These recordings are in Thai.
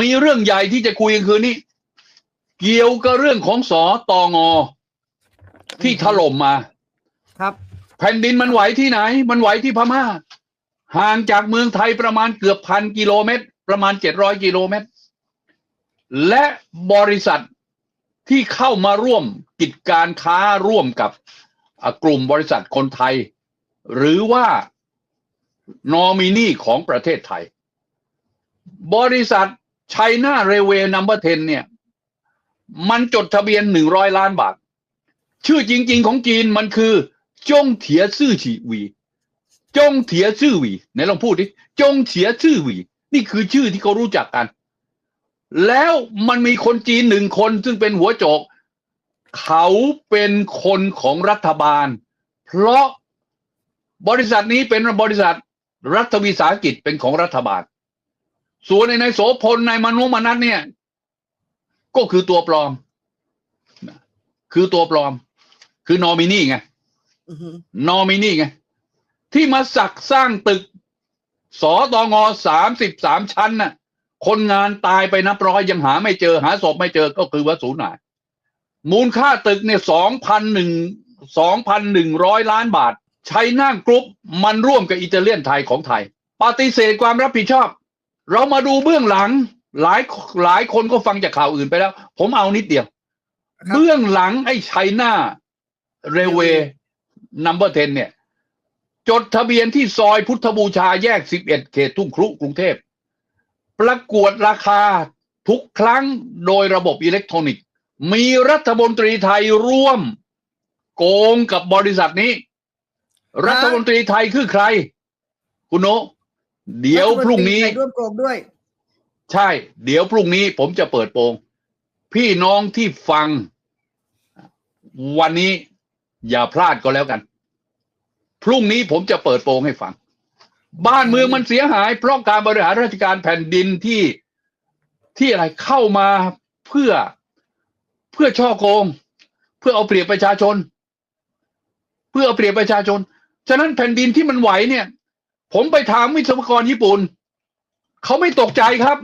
มีเรื่องใหญ่ที่จะคุยกันคืนนี้ เกี่ยวกับเรื่องของสอตองอ ที่ถล่มมา ครับ แผ่นดินมันไหวที่ไหน มันไหวที่พม่า ห่างจากเมืองไทยประมาณเกือบพันกิโลเมตร ประมาณเจ็ดร้อยกิโลเมตร และบริษัทที่เข้ามาร่วมกิจการค้าร่วมกับอะกลุ่มบริษัทคนไทย หรือว่านอมินีของประเทศไทย บริษัท ไชน่าเรเวนัมเบอร์10เนี่ย มันจดทะเบียนหนึ่งร้อยล้านบาท ชื่อจริง ๆ ของจีนมันคือ จงเถียซื่อฉีวี จงเถียซื่อวีไหนลองพูดดิจงเถียซื่อวี นี่คือชื่อที่เขารู้จักกัน แล้วมันมีคนจีนหนึ่งคนซึ่งเป็นหัวโจก เขาเป็นคนของรัฐบาล เพราะบริษัทนี้เป็นบริษัทรัฐวิสาหกิจเป็นของรัฐบาล ส่วนในนายโสพลนายมนุมนัทเนี่ย ก็คือตัวปลอม คือตัวปลอม คือนอมินีไงอือฮึนอมินีไงที่มาสักสร้างตึกสอตองอสามสิบสามชั้นน่ะ คนงานตายไปนับร้อยยังหาไม่เจอหาศพไม่เจอก็คือว่าสูญหาย มูลค่าตึกเนี่ยสองพันหนึ่งสองพันหนึ่งร้อยล้านบาท ใช้นั่งกรุ๊ปมันร่วมกับอิตาเลียนไทยของไทย ปฏิเสธความรับผิดชอบ เรามาดูเบื้องหลัง หลายหลายคนก็ฟังจากข่าวอื่นไปแล้ว ผมเอานิดเดียวครับเบื้องหลังไอ้ไชน่าเรเวย์นัมเบอร์10เนี่ย จดทะเบียนที่ซอยพุทธบูชาแยก 11 เขตทุ่งครุกรุงเทพ ประกวดราคาทุกครั้งโดยระบบอิเล็กทรอนิกส์ มีรัฐมนตรีไทยร่วม โกงกับบริษัทนี้ รัฐมนตรีไทยคือใคร คุณโน เดี๋ยวพรุ่งนี้ใคร่วมโกงด้วย ใช่ เดี๋ยวพรุ่งนี้ผมจะเปิดโปง พี่น้องที่ฟัง วันนี้อย่าพลาดก็แล้วกัน พรุ่งนี้ผมจะเปิดโปงให้ฟัง บ้านเมืองมันเสียหาย เพราะการบริหารราชการแผ่นดินที่ที่อะไรเข้ามาเพื่อเพื่อช่อโกง เพื่อเอาเปรียบประชาชน เพื่อเอาเปรียบประชาชน ฉะนั้นแผ่นดินที่มันไหวเนี่ย ผมไปถามวิศวกรญี่ปุ่น เขาไม่ตกใจครับ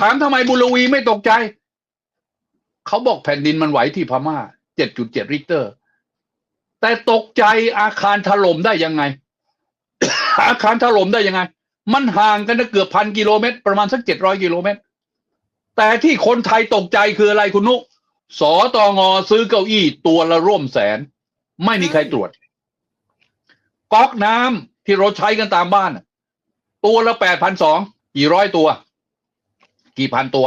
ถามทำไมบุรวีไม่ตกใจ เขาบอกแผ่นดินมันไหวที่พม่า 7.7 ริกเตอร์ แต่ตกใจอาคารถล่มได้ยังไง อาคารถล่มได้ยังไง มันห่างกันเกือบพันกิโลเมตร ประมาณสัก 700 กิโลเมตร แต่ที่คนไทยตกใจคืออะไรคุณนุสอตองอซื้อเก้าอี้ตัวละร่วมแสน ไม่มีใครตรวจ ก๊อกน้ำ ที่เราใช้กันตามบ้าน ตัวละแปดพันสองกี่ร้อยตัว กี่พันตัว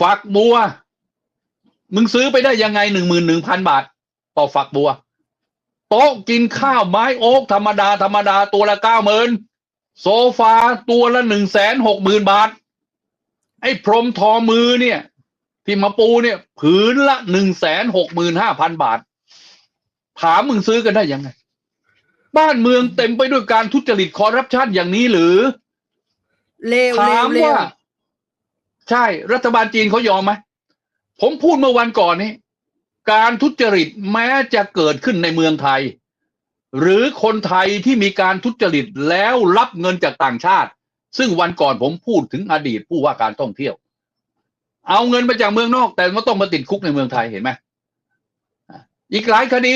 ฝักบัว มึงซื้อไปได้ยังไงหนึ่งหมื่นหนึ่งพันบาท ต่อฝักบัว โต๊ะกินข้าวไม้โอ๊กธรรมดาธรรมดาตัวละเก้าหมื่นโซฟาตัวละหนึ่งแสนหกหมื่นบาท ไอ้พรมทอมือเนี่ย ที่มาปูเนี่ย ผืนละหนึ่งแสนหกหมื่นห้าพันบาท ถามมึงซื้อกันได้ยังไง บ้านเมืองเต็มไปด้วยการทุจริตคอร์รัปชันอย่างนี้หรือ เลวเลถาวมเลวว่า ใช่ รัฐบาลจีนเขายอมไหม ผมพูดเมื่อวันก่อนนี้ การทุจริตแม้จะเกิดขึ้นในเมืองไทย หรือคนไทยที่มีการทุจริตแล้วรับเงินจากต่างชาติ ซึ่งวันก่อนผมพูดถึงอดีตผู้ว่าการท่องเที่ยว เอาเงินมาจากเมืองนอก แต่ว่าต้องมาติดคุกในเมืองไทยเห็นไหมอะอีกหลายคดี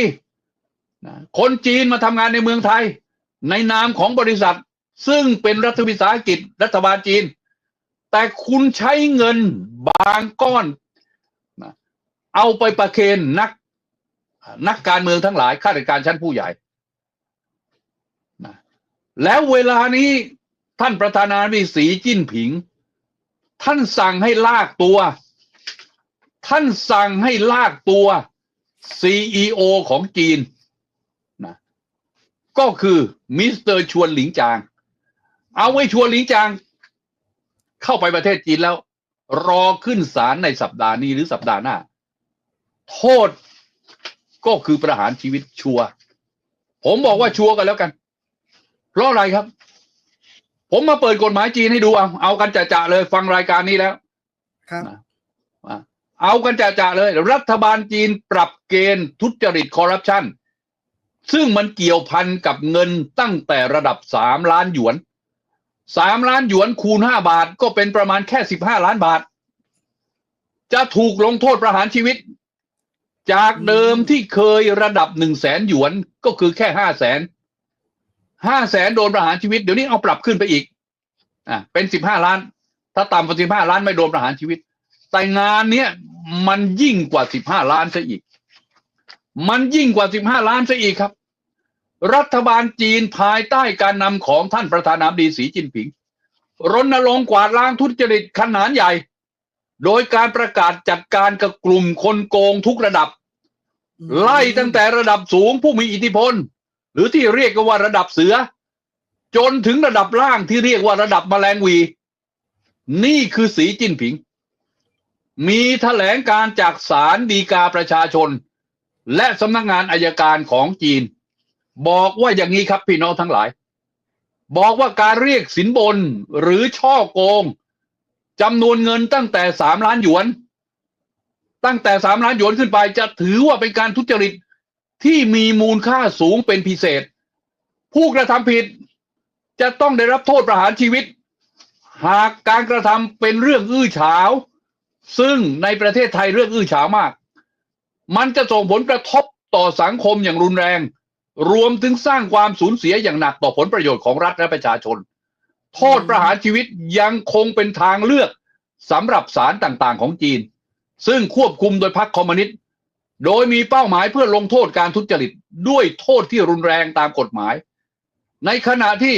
นะคนจีนมาทำงานในเมืองไทย ในนามของบริษัท ซึ่งเป็นรัฐวิสาหกิจรัฐบาลจีน แต่คุณใช้เงินบางก้อนนะเอาไปประเคนนักนักการเมืองทั้งหลายข้าราชการชั้นผู้ใหญ่นะแล้วเวลานี้ท่านประธานาธิบดีสีจิ้นผิง ท่านสั่งให้ลากตัว ท่านสั่งให้ลากตัว CEO ของจีน ก็คือมิสเตอร์ชวนหลิงจาง เอาไว้ชวนหลิงจาง เข้าไปประเทศจีนแล้ว รอขึ้นศาลในสัปดาห์นี้หรือสัปดาห์หน้า โทษก็คือประหารชีวิตชัวร์ผมบอกว่าชัวร์กันแล้วกัน เพราะอะไรครับ ผมมาเปิดกฎหมายจีนให้ดูเอาเอากันจะๆเลยฟังรายการนี้แล้ว ครับอะเอากันจะๆเลย รัฐบาลจีนปรับเกณฑ์ทุจริตคอร์รัปชัน ซึ่งมันเกี่ยวพันกับเงินตั้งแต่ระดับสามล้านหยวนสามล้านหยวนคูณห้าบาทก็เป็นประมาณแค่สิบห้าล้านบาท จะถูกลงโทษประหารชีวิต จากเดิมที่เคยระดับหนึ่งแสนหยวนก็คือแค่ห้าแสนห้าแสนโดนประหารชีวิตเดี๋ยวนี้เอาปรับขึ้นไปอีกอะเป็นสิบห้าล้าน ถ้าต่ำกว่าสิบห้าล้านไม่โดนประหารชีวิต แต่งานเนี้ยมันยิ่งกว่าสิบห้าล้านซะอีก มันยิ่งกว่าสิบห้าล้านซะอีกครับ รัฐบาลจีนภายใต้การนำของท่านประธานาธิบดีสีจิ้นผิง รณรงค์กวาดล้างทุจริตขนาดใหญ่ โดยการประกาศจัดการกับกลุ่มคนโกงทุกระดับ ไล่ตั้งแต่ระดับสูงผู้มีอิทธิพล หรือที่เรียกกันว่าระดับเสือ จนถึงระดับล่างที่เรียกว่าระดับแมลงวี นี่คือสีจิ้นผิง มีแถลงการจากศาลฎีกาประชาชน และสำนักงานอายการของจีน บอกว่าอย่างนี้ครับพี่น้องทั้งหลาย บอกว่าการเรียกสินบนหรือช่อโกงจำนวนเงินตั้งแต่สามล้านหยวน ตั้งแต่สามล้านหยวนขึ้นไปจะถือว่าเป็นการทุจริตที่มีมูลค่าสูงเป็นพิเศษ ผู้กระทำผิดจะต้องได้รับโทษประหารชีวิต หากการกระทำเป็นเรื่องอื้อฉาว ซึ่งในประเทศไทยเรื่องอื้อฉาวมาก มันจะส่งผลกระทบต่อสังคมอย่างรุนแรง รวมถึงสร้างความสูญเสียอย่างหนักต่อผลประโยชน์ของรัฐและประชาชน โทษประหารชีวิตยังคงเป็นทางเลือกสำหรับศาลต่างๆ ของจีน ซึ่งควบคุมโดยพรรคคอมมิวนิสต์โดยมีเป้าหมายเพื่อลงโทษการทุจริตด้วยโทษที่รุนแรงตามกฎหมาย ในขณะที่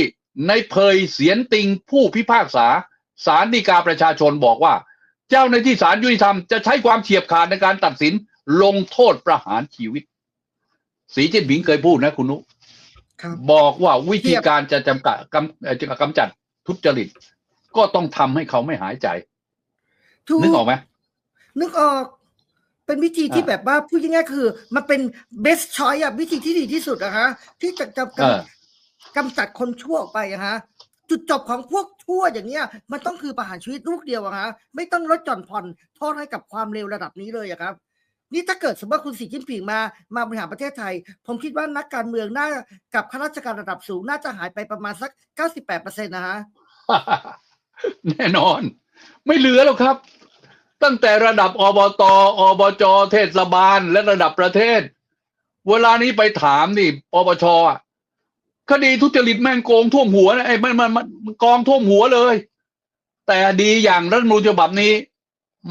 ในเพยเสียนติงผู้พิพากษาศาลฎีกาประชาชนบอกว่า เจ้าหน้าที่ศาลยุติธรรมจะใช้ความเฉียบขาดในการตัดสิน ลงโทษประหารชีวิต สีจิ้นผิงเคยพูดนะคุณนุครับบอกว่าวิธีการจะจำกัดกำเอ่อจะกำจัดทุจริต ก็ต้องทำให้เขาไม่หายใจถูกนึกออกไหมนึกออก เป็นวิธีที่อ่าแบบว่าพูดง่ายๆคือ มันเป็น best choice อะวิธีที่ดีที่สุดอะฮะ ที่จะกำเออกำจัดคนชั่วออกไปอะฮะจุดจบของพวกชั่วอย่างเงี้ย มันต้องคือประหารชีวิตลูกเดียวอะฮะไม่ต้องลดหย่อนผ่อนโทษให้กับความเร็วระดับนี้เลยอะครับ นี่ถ้าเกิดสมมติว่าคุณสีจิ้นผิงมามาบริหารประเทศไทย ผมคิดว่านักการเมืองน่ากับข้าราชการระดับสูงน่าจะหายไปประมาณสัก 98%นะฮะแน่นอน ไม่เหลือแล้วครับ ตั้งแต่ระดับอบตอบจเทศบาล และระดับประเทศ เวลานี้ไปถามนี่ปปชคดีทุจริตแม่งโกงท่วมหัวนะไอ้มันมันมันกองท่วมหัวเลย แต่ดีอย่างรัฐมนูญฉบับนี้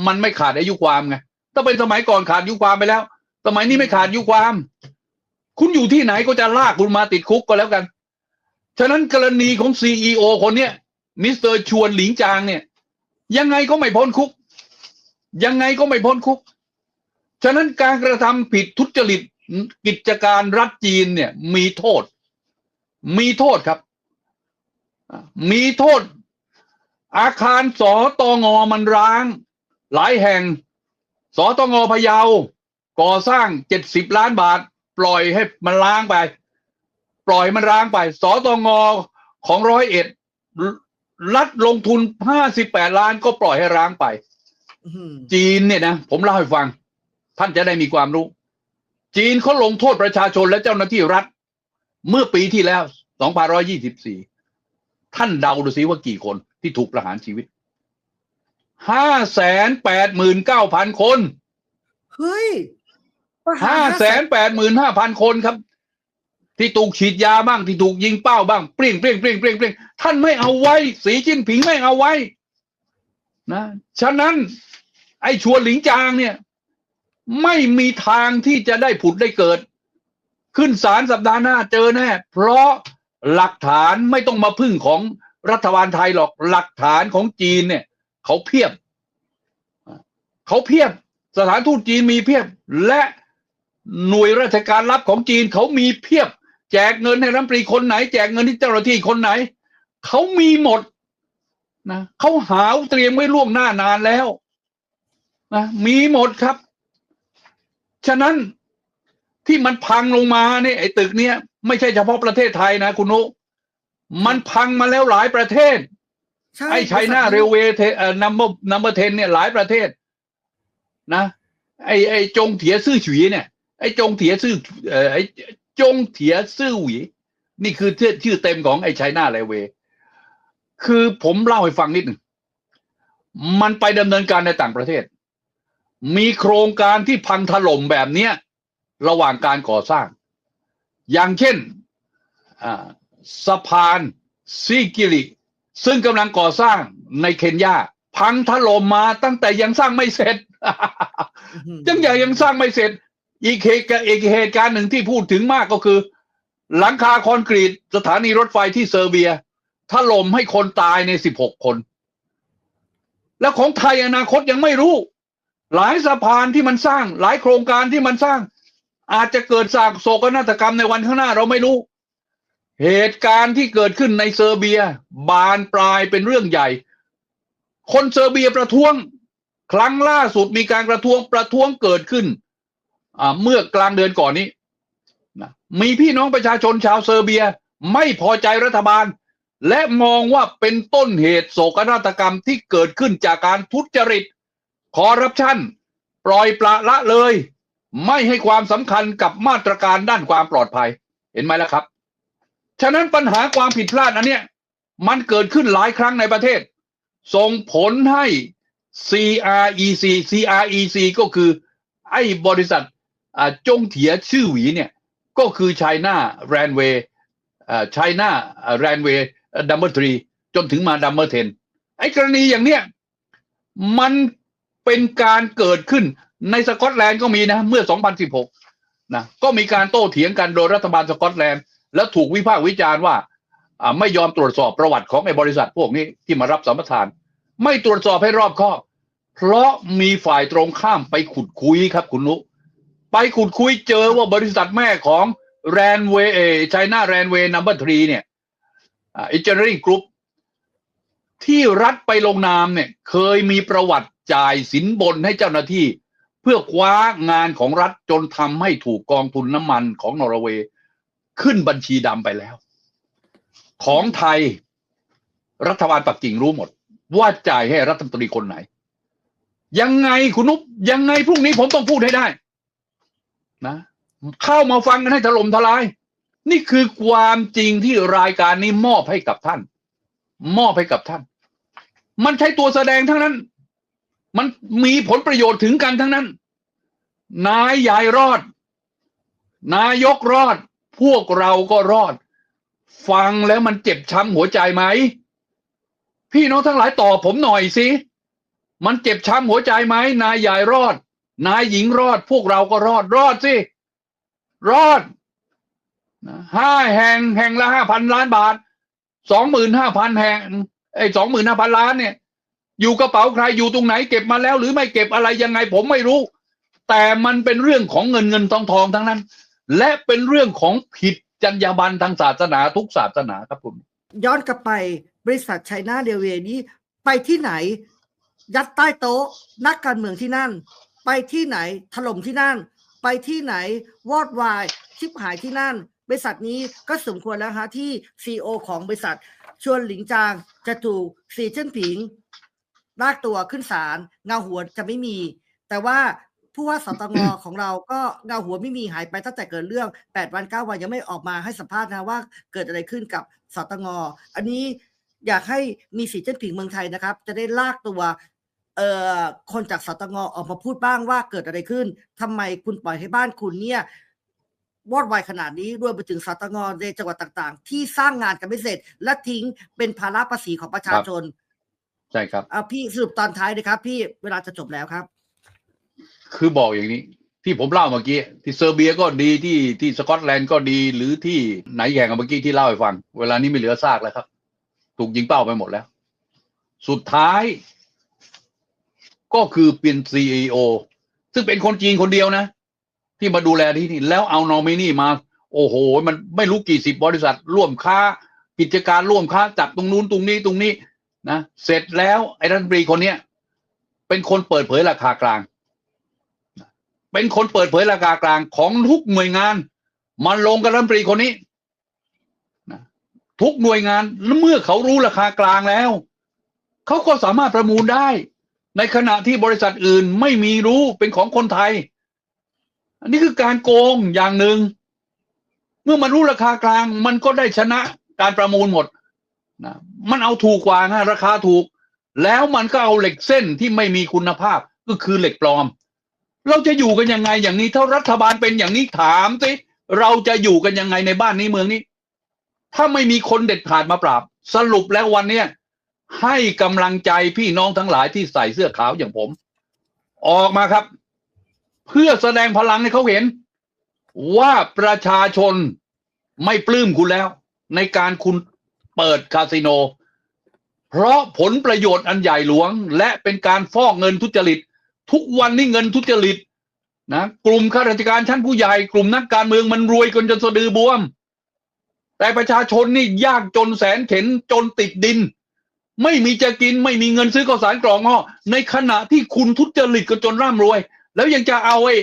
มันไม่ขาดอายุความไง ถ้าเป็นสมัยก่อนขาดยุความไปแล้ว สมัยนี้ไม่ขาดยุความ คุณอยู่ที่ไหนก็จะลากคุณมาติดคุกก็แล้วกัน ฉะนั้นกรณีของซีอคนเนี้ยมิสเตอร์ชวนหลิงจางเนี่ย ยังไงก็ไม่พ้นคุก ยังไงก็ไม่พ้นคุก ฉะนั้นการกระทำผิดทุจริตกิจการรัฐจีนเนี่ย มีโทษ มีโทษครับ มีโทษ อาคารสอตองอมันร้าง หลายแห่ง สอตองอพะเยา ก่อสร้างเจ็ดสิบล้านบาท ปล่อยให้มันล้างไป ปล่อยมันร้างไปสอตองอของร้อยเอ็ดรัฐลงทุน58ล้านก็ปล่อยให้ร้างไปอื้อหือจีนเนี่ยนะผมเล่าให้ฟัง ท่านจะได้มีความรู้ จีนเขาลงโทษประชาชนและเจ้าหน้าที่รัฐ เมื่อปีที่แล้ว2524ท่านเดาดูสิว่ากี่คนที่ถูกประหารชีวิต 589,000คนเฮ้ยประหารห้าแสนแปดหมื่นห้าพันคนครับ ที่ถูกฉีดยาบ้างที่ถูกยิงเป้าบ้างเปรี้ยงเปรี้ยงเปรี้ยงเปรี้ยงเปรี้ยงท่านไม่เอาไว้ สีจิ้นผิงไม่เอาไว้ นะ ฉะนั้น ไอ้ชวนหลิงจางเนี่ย ไม่มีทางที่จะได้ผุดได้เกิด ขึ้นศาลสัปดาห์หน้าเจอแน่เพราะหลักฐานไม่ต้องมาพึ่งของรัฐบาลไทยหรอกหลักฐานของจีนเนี่ย เขาเพียบ เขาเพียบ สถานทูตจีนมีเพียบ และหน่วยราชการลับของจีนเขามีเพียบ แจกเงินให้รัฐมนตรีคนไหน แจกเงินที่เจ้าหน้าที่คนไหน เขามีหมดนะเขาหาวเตรียมไว้ล่วงหน้านานแล้วนะมีหมดครับ ฉะนั้นที่มันพังลงมาเนี่ยไอ้ตึกเนี้ยไม่ใช่เฉพาะประเทศไทยนะ คุณนุ มันพังมาแล้วหลายประเทศ ไอ้ไชน่าเรลเวย์เอ่อนัมเบอร์นัมเบอร์เทนเนี่ยหลายประเทศ นะ ไอ้ไอ้จงเถียซื่อฉวีเนี่ย ไอ้จงเถียซื่อเอ่อไอ้จงเถียซื่อหวี นี่คือชื่อชื่อเต็มของไอ้ไชน่าเรลเวย์คือผมเล่าให้ฟังนิดหนึ่งมันไปดำเนินการในต่างประเทศ มีโครงการที่พังถล่มแบบเนี้ยระหว่างการก่อสร้าง อย่างเช่นอ่าสะพานซีกิริ ซึ่งกำลังก่อสร้างในเคนยาพังถล่มมาตั้งแต่ยังสร้างไม่เสร็จยังใหญ่ยังสร้างไม่เสร็จ อีกเหตุการณ์อีกเหตุการณ์หนึ่งที่พูดถึงมากก็คือ หลังคาคอนกรีตสถานีรถไฟที่เซอร์เบียถล่มให้คนตายในสิบหกคน แล้วของไทยอนาคตยังไม่รู้ หลายสะพานที่มันสร้าง หลายโครงการที่มันสร้าง อาจจะเกิดจากโศกนาฏกรรมในวันข้างหน้าเราไม่รู้ เหตุการณ์ที่เกิดขึ้นในเซอร์เบีย บานปลายเป็นเรื่องใหญ่ คนเซอร์เบียประท้วง ครั้งล่าสุดมีการประท้วงประท้วงเกิดขึ้นเมื่อกลางเดือนก่อนนี้นะมีพี่น้องประชาชนชาวเซอร์เบียไม่พอใจรัฐบาล และมองว่าเป็นต้นเหตุโศกนาฏกรรมที่เกิดขึ้นจากการทุจริตคอร์รัปชันปล่อยปละละเลย ไม่ให้ความสำคัญกับมาตรการด้านความปลอดภัย เห็นไหมล่ะครับ ฉะนั้นปัญหาความผิดพลาดอันเนี้ยมันเกิดขึ้นหลายครั้งในประเทศ ส่งผลให้ CREC CREC ก็คือ ไอ้บริษัทจงเถียชื่อหวีเนี่ย ก็คือ China Railway China Railway ดัมเบิลทรีจนถึงมาดัมเบิลเทนไอ้กรณีอย่างเนี้ยมันเป็นการเกิดขึ้นในสกอตแลนด์ก็มีนะ เมื่อ 2016 นะก็มีการโต้เถียงกันโดยรัฐบาลสกอตแลนด์ แล้วถูกวิพากษ์วิจารณ์ว่าไม่ยอมตรวจสอบประวัติของไอ้บริษัทพวกนี้ที่มารับสัมปทาน ไม่ตรวจสอบให้รอบคอบ เพราะมีฝ่ายตรงข้ามไปขุดคุยครับคุณนุไปขุดคุยเจอว่าบริษัทแม่ของแรนเวย์ไชน่าแรนเวย์นัมเบอร์ทรีเนี่ยอินเจเนอริงกรุ๊ปที่รัฐไปลงนามเนี่ย เคยมีประวัติจ่ายสินบนให้เจ้าหน้าที่ เพื่อคว้างานของรัฐจนทำให้ถูกกองทุนน้ำมันของนอร์เวย์ ขึ้นบัญชีดำไปแล้ว ของไทยรัฐบาลปักกิ่งรู้หมด ว่าจ่ายให้รัฐมนตรีคนไหน ยังไงคุณนุ๊กยังไงพรุ่งนี้ผมต้องพูดให้ได้ นะเข้ามาฟังกันให้ถล่มทลาย นี่คือความจริงที่รายการนี้มอบให้กับท่าน มอบให้กับท่าน มันใช้ตัวแสดงทั้งนั้น มันมีผลประโยชน์ถึงกันทั้งนั้น นายใหญ่รอด นายกรอด พวกเราก็รอด ฟังแล้วมันเจ็บช้ำหัวใจไหม พี่น้องทั้งหลายตอบผมหน่อยสิมันเจ็บช้ำหัวใจไหมนายใหญ่รอด นายหญิงรอด พวกเราก็รอดรอดสิรอดห้าแห่งแห่งละห้าพันล้านบาทสองหมื่นห้าพันแห่งไอ้สองหมื่นห้าพันล้านเนี่ย อยู่กระเป๋าใครอยู่ตรงไหนเก็บมาแล้ว หรือไม่เก็บอะไรยังไงผมไม่รู้ แต่มันเป็นเรื่องของเงินเงินทองทองทั้งนั้น และเป็นเรื่องของผิดจรรยาบรรณทางศาสนาทุกศาสนาครับคุณย้อนกลับไปบริษัทไชน่าเดเวนี้ไปที่ไหน ยัดใต้โต๊ะ นักการเมืองที่นั่น ไปที่ไหนถล่มที่นั่น ไปที่ไหนวอดวายชิบหายที่นั่น บริษัทนี้ก็สมควรแล้วฮะที่ซีอของบริษัท ชวนหลิงจางจะถูกสีเจิ้นผิงลากตัวขึ้นศาลเงาหัวจะไม่มี แต่ว่า ผู้ว่าสตงของเราก็เงาหัวไม่มีหายไปตั้งแต่เกิดเรื่อง 8 วัน 9 วันยังไม่ออกมาให้สัมภาษณ์นะว่าเกิดอะไรขึ้นกับสตงอันนี้อยากให้มีสีเจิ้นผิงเมืองไทยนะครับ จะได้ลากตัวเอ่อคนจากสตงออกมาพูดบ้างว่าเกิดอะไรขึ้นทำไมคุณปล่อยให้บ้านคุณเนี่ยวอดวายขนาดนี้รวมไปถึงสตงในจังหวัดต่าง ๆ ที่สร้างงานกันไม่เสร็จ และทิ้งเป็นภาระภาษีของประชาชน ใช่ครับเอาพี่สรุปตอนท้ายเลยครับ พี่เวลาจะจบแล้วครับ คือบอกอย่างนี้ ที่ผมเล่าเมื่อกี้ ที่เซอร์เบียก็ดีที่ที่สกอตแลนด์ก็ดีหรือที่ไหนแข่งกับเมื่อกี้ที่เล่าให้ฟัง เวลานี้ไม่เหลือซากแล้วครับ ถูกยิงเป้าไปหมดแล้ว สุดท้าย ก็คือเป็นซีอซึ่งเป็นคนจีนคนเดียวนะ ที่มาดูแลที่นี่ แล้วเอานอมินี่มา โอ้โห มันไม่รู้กี่สิบบริษัท ร่วมค้ากิจการร่วมค้าจับตรงนู้นตรงนี้ตรงนี้นะเสร็จแล้วไอ้รัฐมนตรีคนเนี้ยเป็นคนเปิดเผยราคากลาง เป็นคนเปิดเผยราคากลางของทุกหน่วยงานมันลงกับรัฐมนตรีคนนี้นะทุกหน่วยงานเมื่อเขารู้ราคากลางแล้ว เขาก็สามารถประมูลได้ ในขณะที่บริษัทอื่นไม่มีรู้เป็นของคนไทย อันนี้คือการโกงอย่างหนึ่ง เมื่อมันรู้ราคากลาง มันก็ได้ชนะการประมูลหมดนะมันเอาถูกกว่านะราคาถูก แล้วมันก็เอาเหล็กเส้นที่ไม่มีคุณภาพก็คือเหล็กปลอม เราจะอยู่กันยังไงอย่างนี้ ถ้ารัฐบาลเป็นอย่างนี้ถามสิเราจะอยู่กันยังไงในบ้านนี้เมืองนี้ ถ้าไม่มีคนเด็ดขาดมาปราบ สรุปแล้ววันเนี้ยให้กำลังใจพี่น้องทั้งหลายที่ใส่เสื้อขาวอย่างผม ออกมาครับ เพื่อแสดงพลังให้เขาเห็น ว่าประชาชนไม่ปลื้มคุณแล้ว ในการคุณเปิดคาสิโน เพราะผลประโยชน์อันใหญ่หลวง และเป็นการฟอกเงินทุจริต ทุกวันนี้เงินทุจริตนะกลุ่มข้าราชการชั้นผู้ใหญ่กลุ่มนักการเมืองมันรวยกันจนสะดือบวม แต่ประชาชนนี่ยากจนแสนเข็นจนติดดิน ไม่มีจะกินไม่มีเงินซื้อข้าวสารกล่องห่อในขณะที่คุณทุจริตกันจนร่ำรวย แล้วยังจะเอาไอ้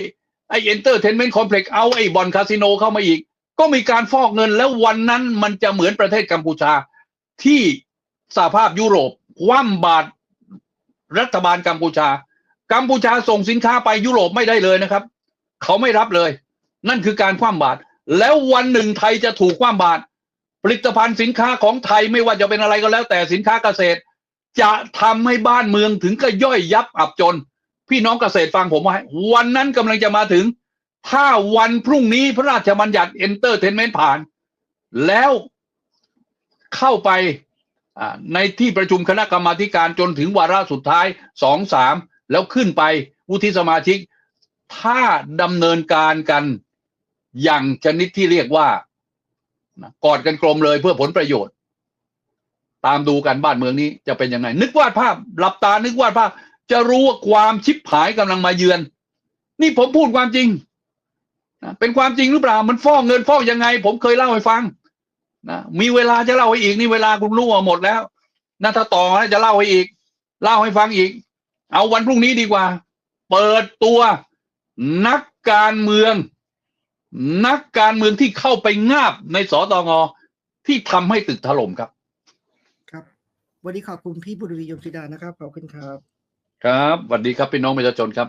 ไอ้เอนเตอร์เทนเมนต์คอมเพล็กซ์เอาไอ้บอลคาสิโนเข้ามาอีก ก็มีการฟอกเงินแล้ววันนั้นมันจะเหมือนประเทศกัมพูชา ที่สหภาพยุโรปคว่ำบาตรรัฐบาลกัมพูชา กัมพูชาส่งสินค้าไปยุโรปไม่ได้เลยนะครับ เขาไม่รับเลย นั่นคือการคว่ำบาตรแล้ววันหนึ่งไทยจะถูกคว่ำบาตรผลิตภัณฑ์สินค้าของไทยไม่ว่าจะเป็นอะไรก็แล้ว แต่สินค้าเกษตร จะทำให้บ้านเมืองถึงก็ย่อยยับอับจน พี่น้องเกษตรฟังผมไว้วันนั้นกำลังจะมาถึง ถ้าวันพรุ่งนี้พระราชบัญญัติเอนเตอร์เทนเมนต์ผ่าน แล้วเข้าไปในที่ประชุมคณะกรรมาการจนถึงวาระสุดท้ายสองสาม แล้วขึ้นไปวุฒิสมาชิก ถ้าดำเนินการกันอย่างชนิดที่เรียกว่านะกอดกันกลมเลยเพื่อผลประโยชน์ ตามดูกันบ้านเมืองนี้จะเป็นยังไง นึกวาดภาพหลับตานึกวาดภาพ จะรู้ว่าความชิบหายกำลังมาเยือน นี่ผมพูดความจริงนะเป็นความจริงหรือเปล่า มันฟอกเงินฟอกยังไง ผมเคยเล่าให้ฟังนะมีเวลาจะเล่าให้อีกนี่เวลาคุณรู้หมดแล้วนะถ้าต่อจะเล่าให้อีก เล่าให้ฟังอีก เอาวันพรุ่งนี้ดีกว่า เปิดตัวนักการเมือง นักการเมืองที่เข้าไปงาบในสตงที่ทำให้ตึกถล่มครับ ครับ วันนี้ขอบคุณพี่บุรวียมธิดานะครับขอบคุณครับ ครับสวัสดีครับพี่น้องประชาชนครับ